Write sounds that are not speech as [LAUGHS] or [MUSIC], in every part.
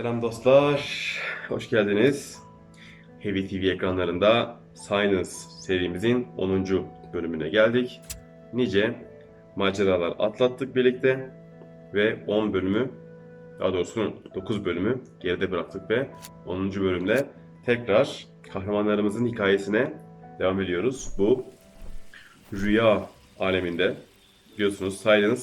Selam dostlar, hoş geldiniz. Heavy TV ekranlarında Science serimizin 10. bölümüne geldik. Nice maceralar atlattık birlikte ve 10 bölümü, daha doğrusu 9 bölümü geride bıraktık ve 10. bölümle tekrar kahramanlarımızın hikayesine devam ediyoruz. Bu rüya aleminde biliyorsunuz Silence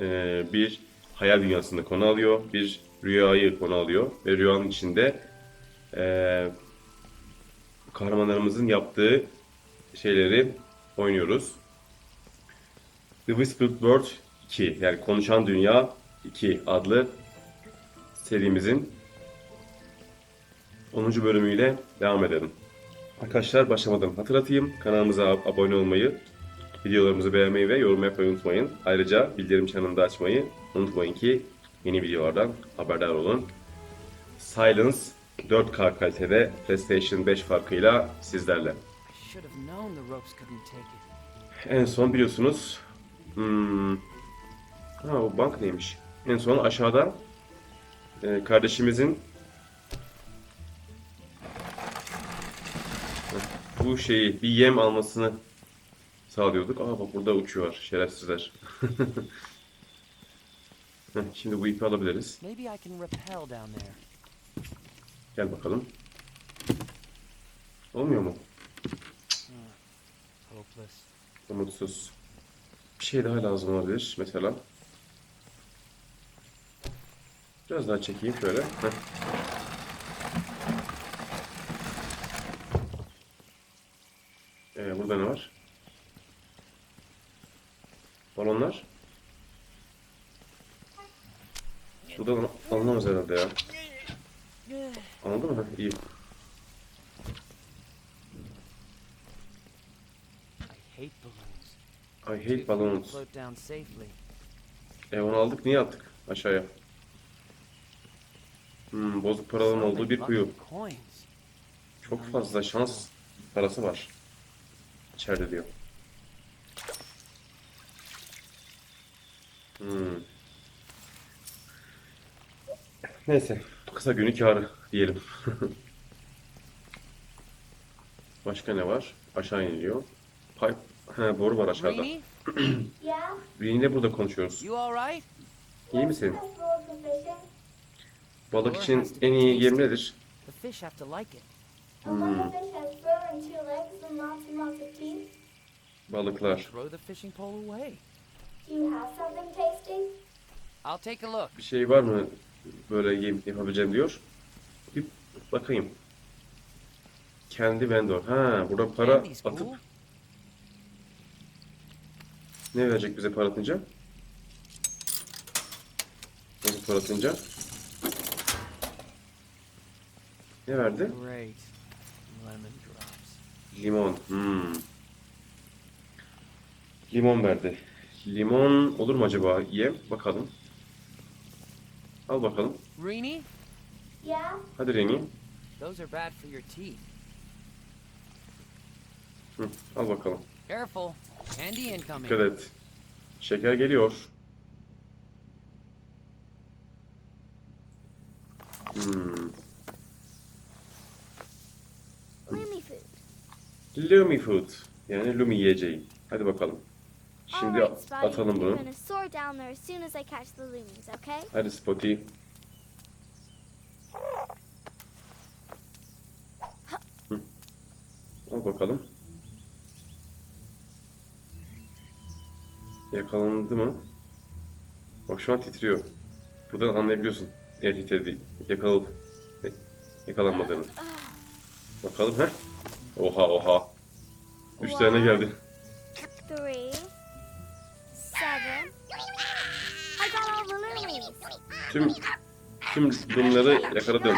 e, bir hayal dünyasında konu alıyor. Bir rüyayı konu alıyor ve rüyanın içinde e, kahramanlarımızın yaptığı şeyleri oynuyoruz. The Whispered World 2 yani Konuşan Dünya 2 adlı serimizin 10. bölümüyle devam edelim. Arkadaşlar başlamadan hatırlatayım. Kanalımıza ab- abone olmayı, videolarımızı beğenmeyi ve yorum yapmayı unutmayın. Ayrıca bildirim çanını da açmayı unutmayın ki yeni videolardan haberdar olun. Silence 4K kalitede PlayStation 5 farkıyla sizlerle. En son biliyorsunuz hmm, ha o bank neymiş? En son aşağıda e, kardeşimizin bu şeyi bir yem almasını sağlıyorduk. Aa bak burada uçuyor şerefsizler. [LAUGHS] Heh, Şimdi bu ipi alabiliriz. Gel bakalım. Olmuyor mu? Umutsuz. Bir şey daha lazım olabilir mesela. Biraz daha çekeyim şöyle. Heh. Ee, burada ne var? Balonlar. Buradan alınamaz herhalde ya. Anladın mı? İyi. I hate balloons. E onu aldık niye attık aşağıya? Hmm, bozuk paraların olduğu bir kuyu. Çok fazla şans parası var. İçeride diyor. Hmm. Neyse. Kısa günü kârı diyelim. [LAUGHS] Başka ne var? Aşağı iniliyor. Pipe. He, boru var aşağıda. Yeah? [CLEARS THROAT] Yine burada konuşuyoruz. you alright? İyi misin? Balık için en iyi yem nedir? Teeth. Balıklar. Bir şey var mı böyle diyor. Bir bakayım. Kendi vendor. Ha, burada para atıp ne verecek bize para atınca? Nasıl para atınca? Ne verdi? Limon. Hmm. Limon verdi. Limon olur mu acaba? Yem. Bakalım. Al bakalım. Greenie, Yeah? Hadi Reni. those are bad for your teeth. Hı, al bakalım. Careful. Candy incoming. Dikkat et. Şeker geliyor. Hmm. Lumi food. Lumi food. Yani Lumi yiyeceği. Hadi bakalım. Şimdi atalım bunu. Hadi Spotty. Hı. Al bakalım. Yakalandı mı? Bak şu an titriyor. Buradan anlayabiliyorsun. Eğer titredi. Yakaladı. e, Yakalanmadığını. Bakalım he? Oha oha. Üç tane geldi. Three. Tüm tüm bunları yakaladım.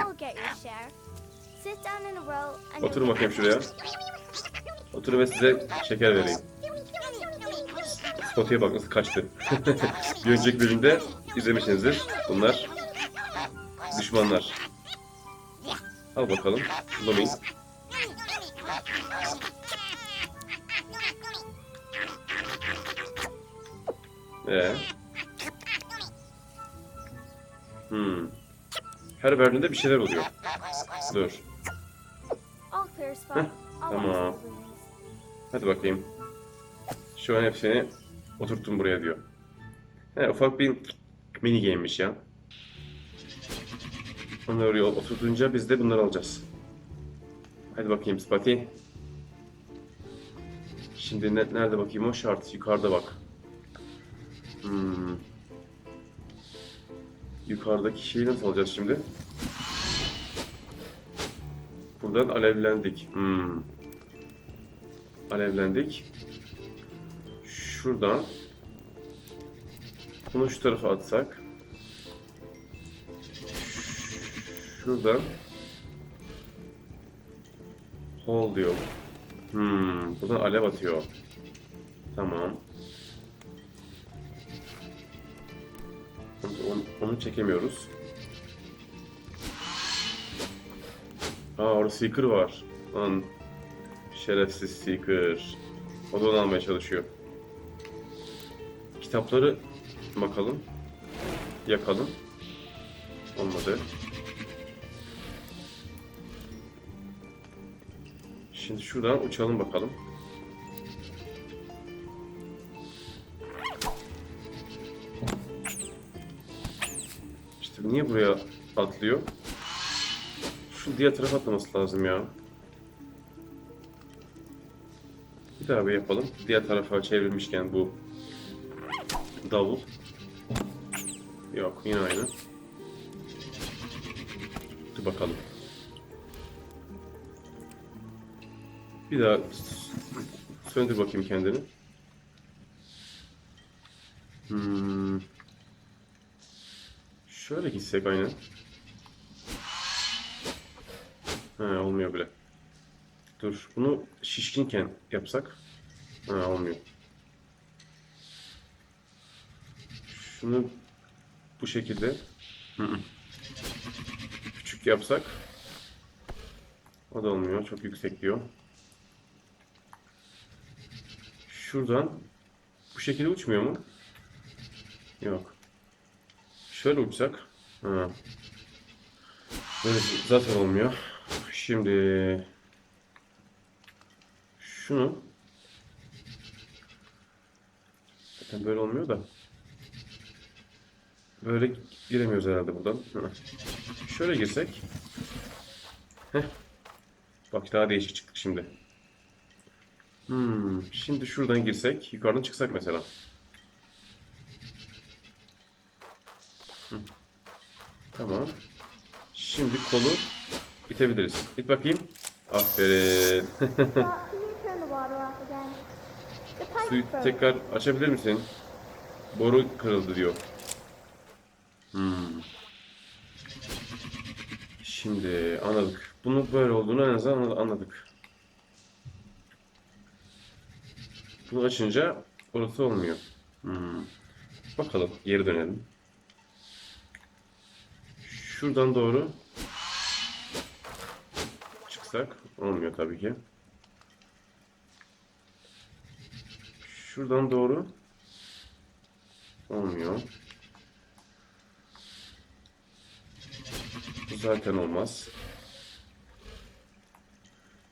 Oturun bakayım şuraya. Oturun ve size şeker vereyim. Spotty'ye bak nasıl kaçtı. [LAUGHS] bir önceki bölümde izlemişsinizdir. Bunlar düşmanlar. Al bakalım. Lumi. Ee? Hmm. Her verdiğinde bir şeyler oluyor. Dur. Heh, tamam. Hadi bakayım. Şu an hepsini oturttum buraya diyor. He, ufak bir mini game'miş ya. Onları oraya oturtunca biz de bunları alacağız. Hadi bakayım Spati. Şimdi ne- nerede bakayım o şart? Yukarıda bak. Hmm. Yukarıdaki şeyi nasıl alacağız şimdi? Buradan alevlendik. Hmm. Alevlendik. Şuradan bunu şu tarafa atsak. Şuradan Hol diyor. Hmm, buradan alev atıyor. Tamam. Onu, çekemiyoruz. Aa orada Seeker var. Lan şerefsiz Seeker. O da onu almaya çalışıyor. Kitapları bakalım. Yakalım. Olmadı. Şimdi şuradan uçalım bakalım. Niye buraya atlıyor? Şu diğer tarafa atlaması lazım ya. Bir daha bir yapalım. Diğer tarafa çevrilmişken bu davul. Yok yine aynı. Dur bakalım. Bir daha söndür bakayım kendini. Hmm. Şöyle gitsek aynen. He olmuyor bile. Dur bunu şişkinken yapsak. Ha olmuyor. Şunu bu şekilde küçük yapsak o da olmuyor. Çok yüksek diyor. Şuradan bu şekilde uçmuyor mu? Yok. Şöyle uçsak. Ha. Böyle zaten olmuyor. Şimdi şunu zaten böyle olmuyor da böyle giremiyoruz herhalde buradan. Şöyle girsek. Heh. Bak daha değişik çıktık şimdi. Hmm, şimdi şuradan girsek, yukarıdan çıksak mesela. Hı. Tamam. Şimdi kolu itebiliriz. İt bakayım. Aferin. [LAUGHS] Suyu tekrar açabilir misin? Boru kırıldı diyor. Hmm. Şimdi anladık. Bunu böyle olduğunu en azından anla- anladık. Bunu açınca orası olmuyor. Hmm. Bakalım geri dönelim. Şuradan doğru çıksak olmuyor tabii ki. Şuradan doğru olmuyor. Bu zaten olmaz.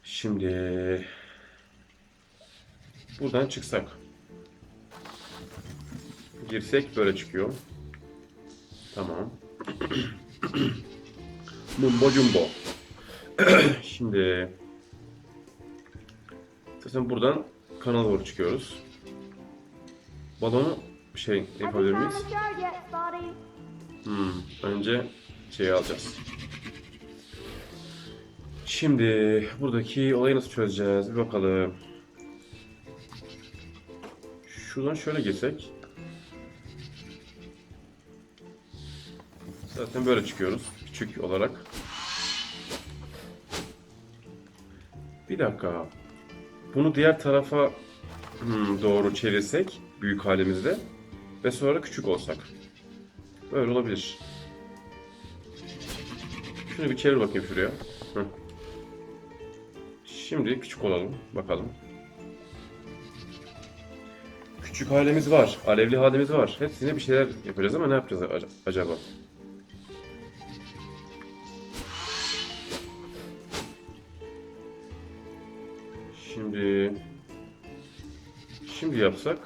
Şimdi buradan çıksak. Girsek böyle çıkıyor. Tamam. [CLEARS THROAT] [CLEARS THROAT] Mumbo jumbo. [CLEARS THROAT] Şimdi zaten buradan kanala doğru çıkıyoruz. Balonu şey yapabilir miyiz? Hmm, önce şeyi alacağız. Şimdi buradaki olayı nasıl çözeceğiz? Bir bakalım. Şuradan şöyle girsek. Zaten böyle çıkıyoruz. Küçük olarak. Bir dakika. Bunu diğer tarafa hmm, doğru çevirsek büyük halimizde ve sonra küçük olsak. Böyle olabilir. Şunu bir çevir bakayım şuraya. Şimdi küçük olalım. Bakalım. Küçük halimiz var. Alevli halimiz var. Hepsine bir şeyler yapacağız ama ne yapacağız ac- acaba? Şimdi şimdi yapsak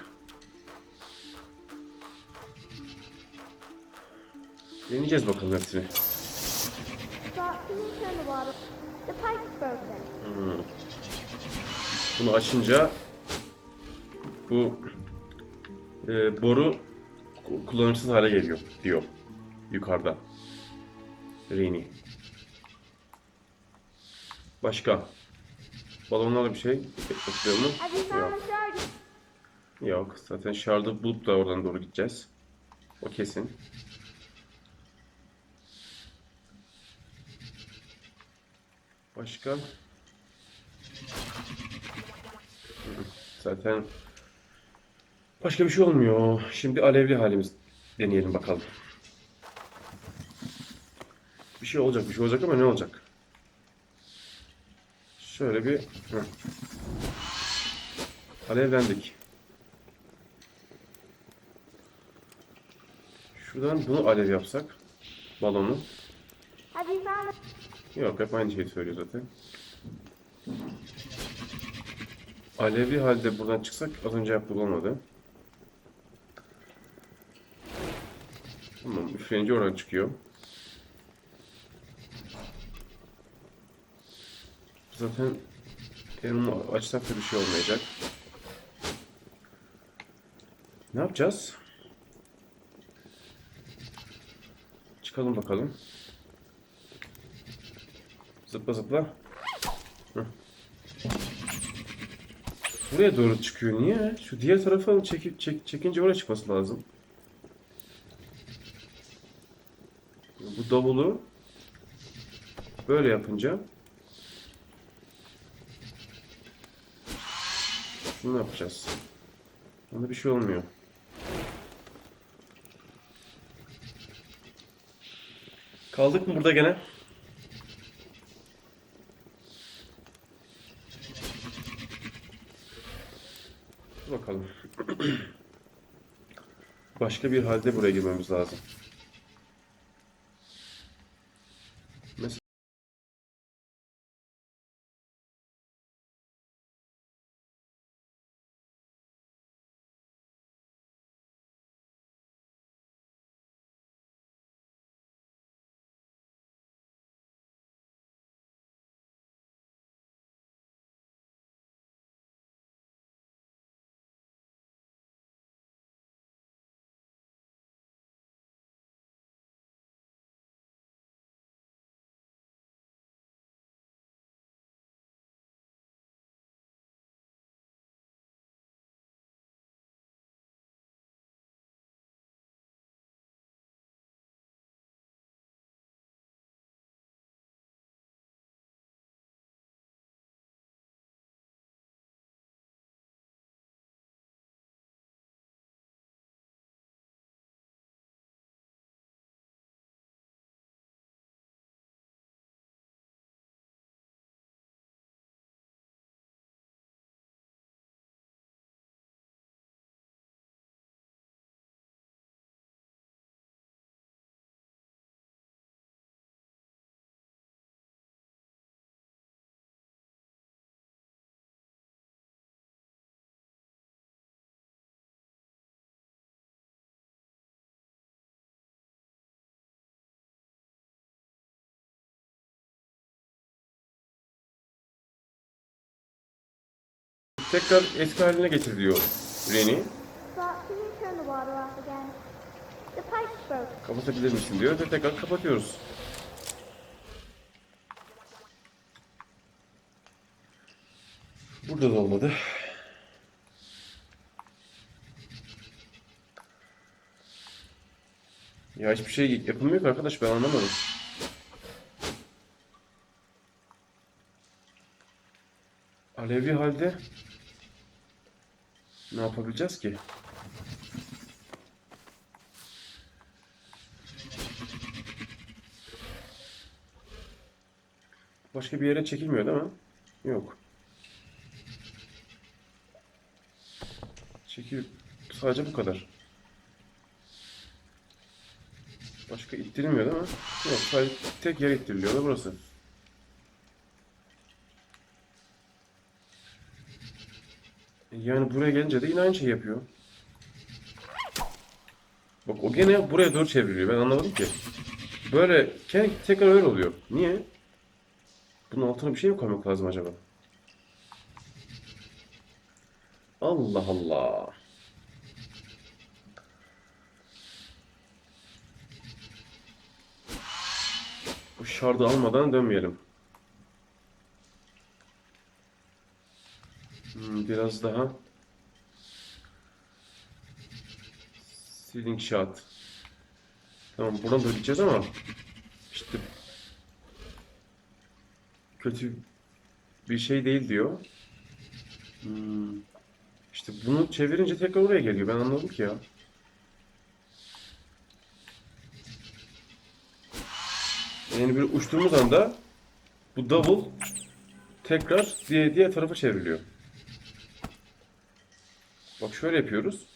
deneyeceğiz bakalım hepsini. Hmm. Bunu açınca bu e, boru ku- kullanışsız hale geliyor diyor yukarıda. Rini. Başka? Balonlarla bir şey yapıyor mu? Found Yok. Yok. Zaten şardı bulup da oradan doğru gideceğiz. O kesin. Başka? Zaten başka bir şey olmuyor. Şimdi alevli halimiz deneyelim bakalım. Bir şey olacak, bir şey olacak ama ne olacak? Şöyle bir hı. alevlendik. Şuradan bunu alev yapsak. Balonu. The Yok hep aynı şeyi söylüyor zaten. Alevli halde buradan çıksak az önce yaptık olmadı. Tamam üfleyince oradan çıkıyor. Zaten yanımı açsak da bir şey olmayacak. Ne yapacağız? Çıkalım bakalım. Zıpla zıpla. Hı. Buraya doğru çıkıyor. Niye? Şu diğer tarafa çekip çek, çekince oraya çıkması lazım. Bu davulu böyle yapınca şunu yapacağız. Onda bir şey olmuyor. Kaldık mı burada gene? Bakalım. [CLEARS THROAT] Başka bir halde buraya girmemiz lazım. Tekrar eski haline getir diyor broken. Kapatabilir misin diyor ve tekrar kapatıyoruz. Burada da olmadı. Ya hiçbir şey yapılmıyor ki arkadaş ben anlamadım. Alevli halde ne yapabileceğiz ki? Başka bir yere çekilmiyor değil mi? Yok. Çekil sadece bu kadar. Başka ittirilmiyor değil mi? Yok sadece tek yer ittiriliyor da burası. Yani buraya gelince de yine aynı şey yapıyor. Bak o gene buraya doğru çevriliyor. Ben anlamadım ki. Böyle tekrar öyle oluyor. Niye? Bunun altına bir şey mi koymak lazım acaba? Allah Allah. Bu şardı almadan dönmeyelim. Hmm, biraz daha. Ceiling shot. Tamam buradan da gideceğiz ama işte kötü bir şey değil diyor. Hmm. İşte bunu çevirince tekrar oraya geliyor. Ben anladım ki ya. Yani bir uçtuğumuz anda bu davul tekrar diğer, diğer tarafa çevriliyor. Bak şöyle yapıyoruz.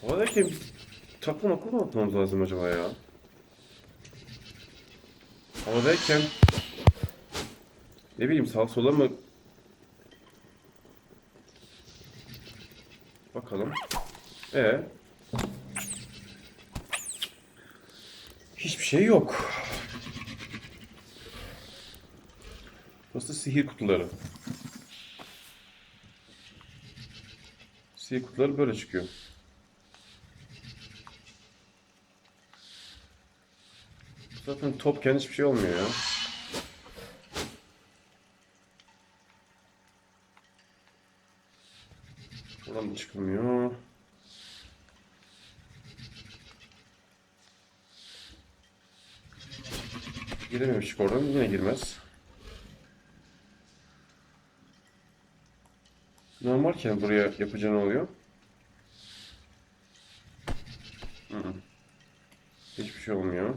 Havadayken bir takla makla mı atmamız lazım acaba ya? Havadayken ne bileyim sağa sola mı Bakalım. E Hiçbir şey yok. Burası sihir kutuları. Sihir kutuları böyle çıkıyor. Zaten topken hiçbir şey olmuyor ya. Buradan da çıkılmıyor. Girememiştik oradan. Yine girmez. Normalken buraya yapacağın oluyor. Hı hı. Hiçbir şey olmuyor.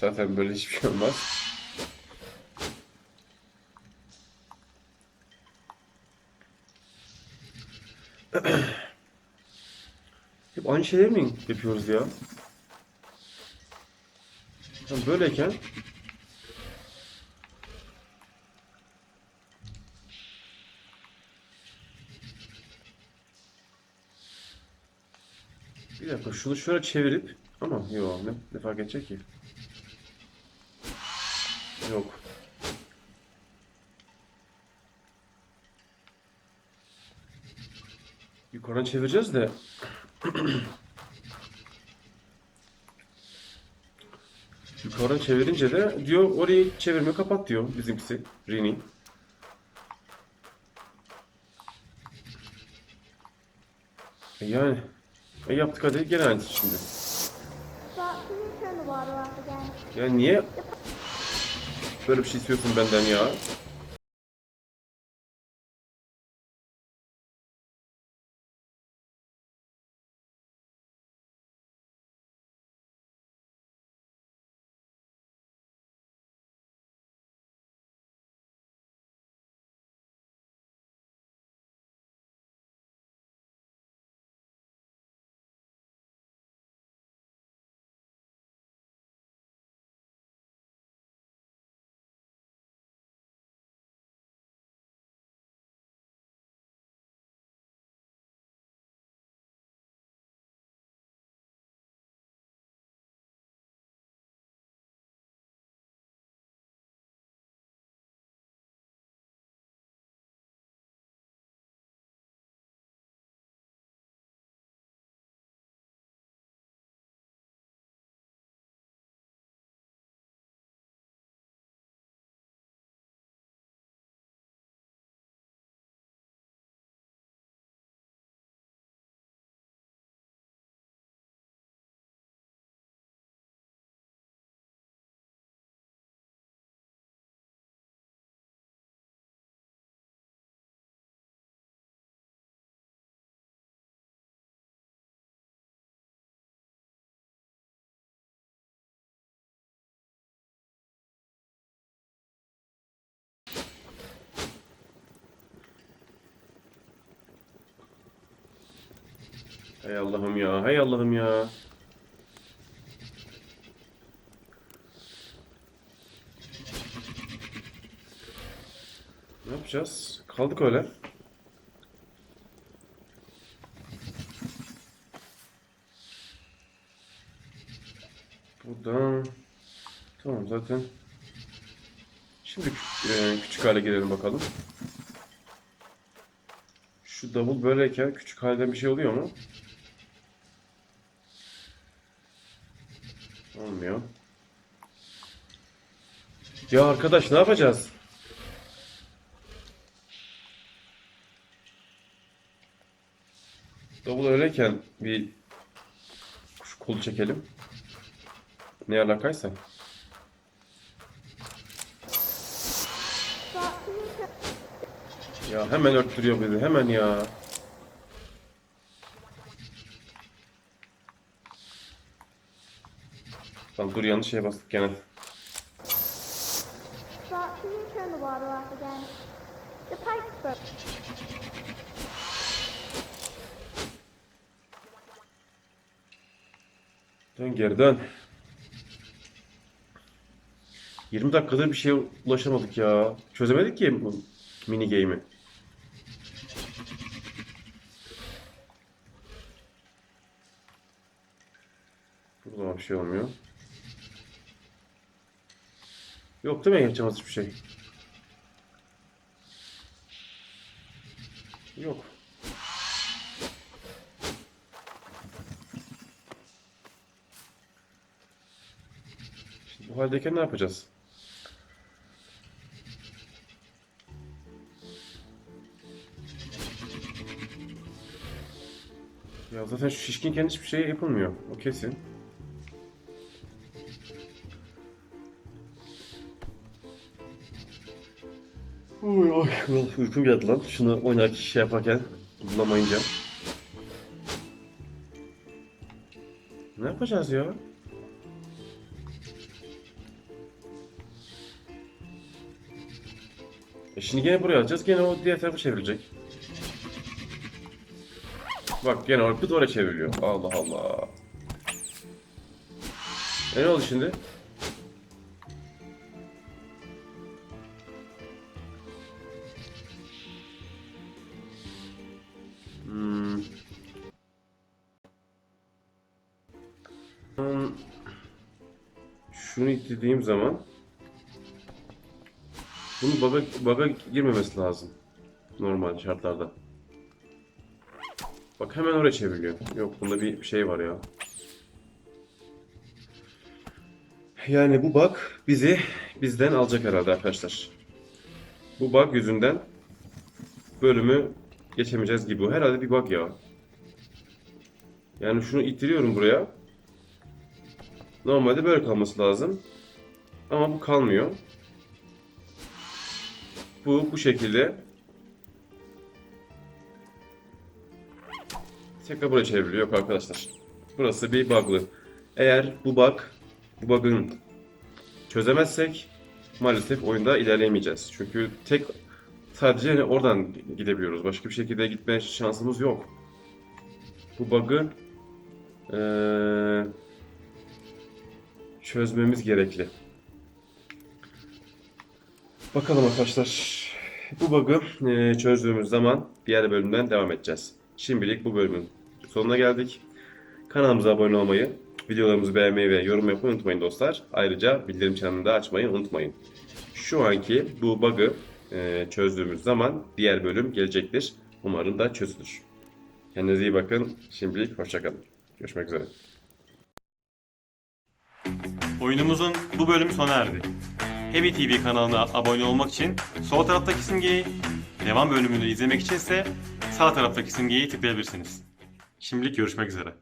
Zaten böyle hiçbir şey olmaz. [CLEARS THROAT] Hep aynı şeyleri mi yapıyoruz ya? Yani böyleyken Bir dakika şunu şöyle çevirip ama yok ne, ne fark edecek ki? Yok. Yukarıdan çevireceğiz de [CLEARS THROAT] Yukarıdan çevirince de diyor orayı çevirme kapat diyor bizimkisi Rini. E yani e yaptık hadi gene aynısı şimdi. But can böyle bir şey istiyorsun benden ya? Hey Allah'ım ya, hey Allah'ım ya. Ne yapacağız? Kaldık öyle. Buradan... Tamam zaten. Şimdi e, küçük hale gelelim bakalım. Şu davul böyleyken küçük halden bir şey oluyor mu? Olmuyor. Ya arkadaş ne yapacağız? Davul öyleyken bir şu kolu çekelim. Ne alakaysa. Ya hemen örttürüyor bizi hemen ya. Lan dur yanlış şeye bastık gene. Dön geri dön. 20 dakikadır bir şeye ulaşamadık ya. Çözemedik ki bu mini game'i. Burada bir şey olmuyor. Yok değil mi geçemez hiçbir şey? Yok. Şimdi bu haldeyken ne yapacağız? Ya zaten şu şişkinken hiçbir şey yapılmıyor. O kesin. Uy, vallahi uykum geldi lan. Şunu oynarken şey yaparken bulamayınca. Ne yapacağız ya? E şimdi gene buraya alacağız. Gene o diğer tarafa çevrilecek. Bak gene o bir oraya çevriliyor. Allah Allah. E ne oldu şimdi? İttirdiğim zaman bunun bug'a, bug'a girmemesi lazım. Normal şartlarda. Bak hemen oraya çevriliyor. Yok bunda bir şey var ya. Yani bu bug bizi bizden alacak herhalde arkadaşlar. Bu bug yüzünden bölümü geçemeyeceğiz gibi. Herhalde bir bug ya. Yani şunu ittiriyorum buraya. Normalde böyle kalması lazım. Ama bu kalmıyor. Bu bu şekilde tekrar buraya çevriliyor. Yok arkadaşlar. Burası bir bug'lı. Eğer bu bug bu bug'ın çözemezsek maalesef oyunda ilerleyemeyeceğiz. Çünkü tek sadece hani oradan gidebiliyoruz. Başka bir şekilde gitme şansımız yok. Bu bug'ı eee, çözmemiz gerekli. Bakalım arkadaşlar. Bu bug'ı eee, çözdüğümüz zaman diğer bölümden devam edeceğiz. Şimdilik bu bölümün sonuna geldik. Kanalımıza abone olmayı, videolarımızı beğenmeyi ve yorum yapmayı unutmayın dostlar. Ayrıca bildirim çanını da açmayı unutmayın. Şu anki bu bug'ı eee, çözdüğümüz zaman diğer bölüm gelecektir. Umarım da çözülür. Kendinize iyi bakın. Şimdilik hoşçakalın. Görüşmek üzere. Oyunumuzun bu bölümü sona erdi. Heavy TV kanalına abone olmak için sol taraftaki simgeyi, devam bölümünü izlemek için ise sağ taraftaki simgeyi tıklayabilirsiniz. Şimdilik görüşmek üzere.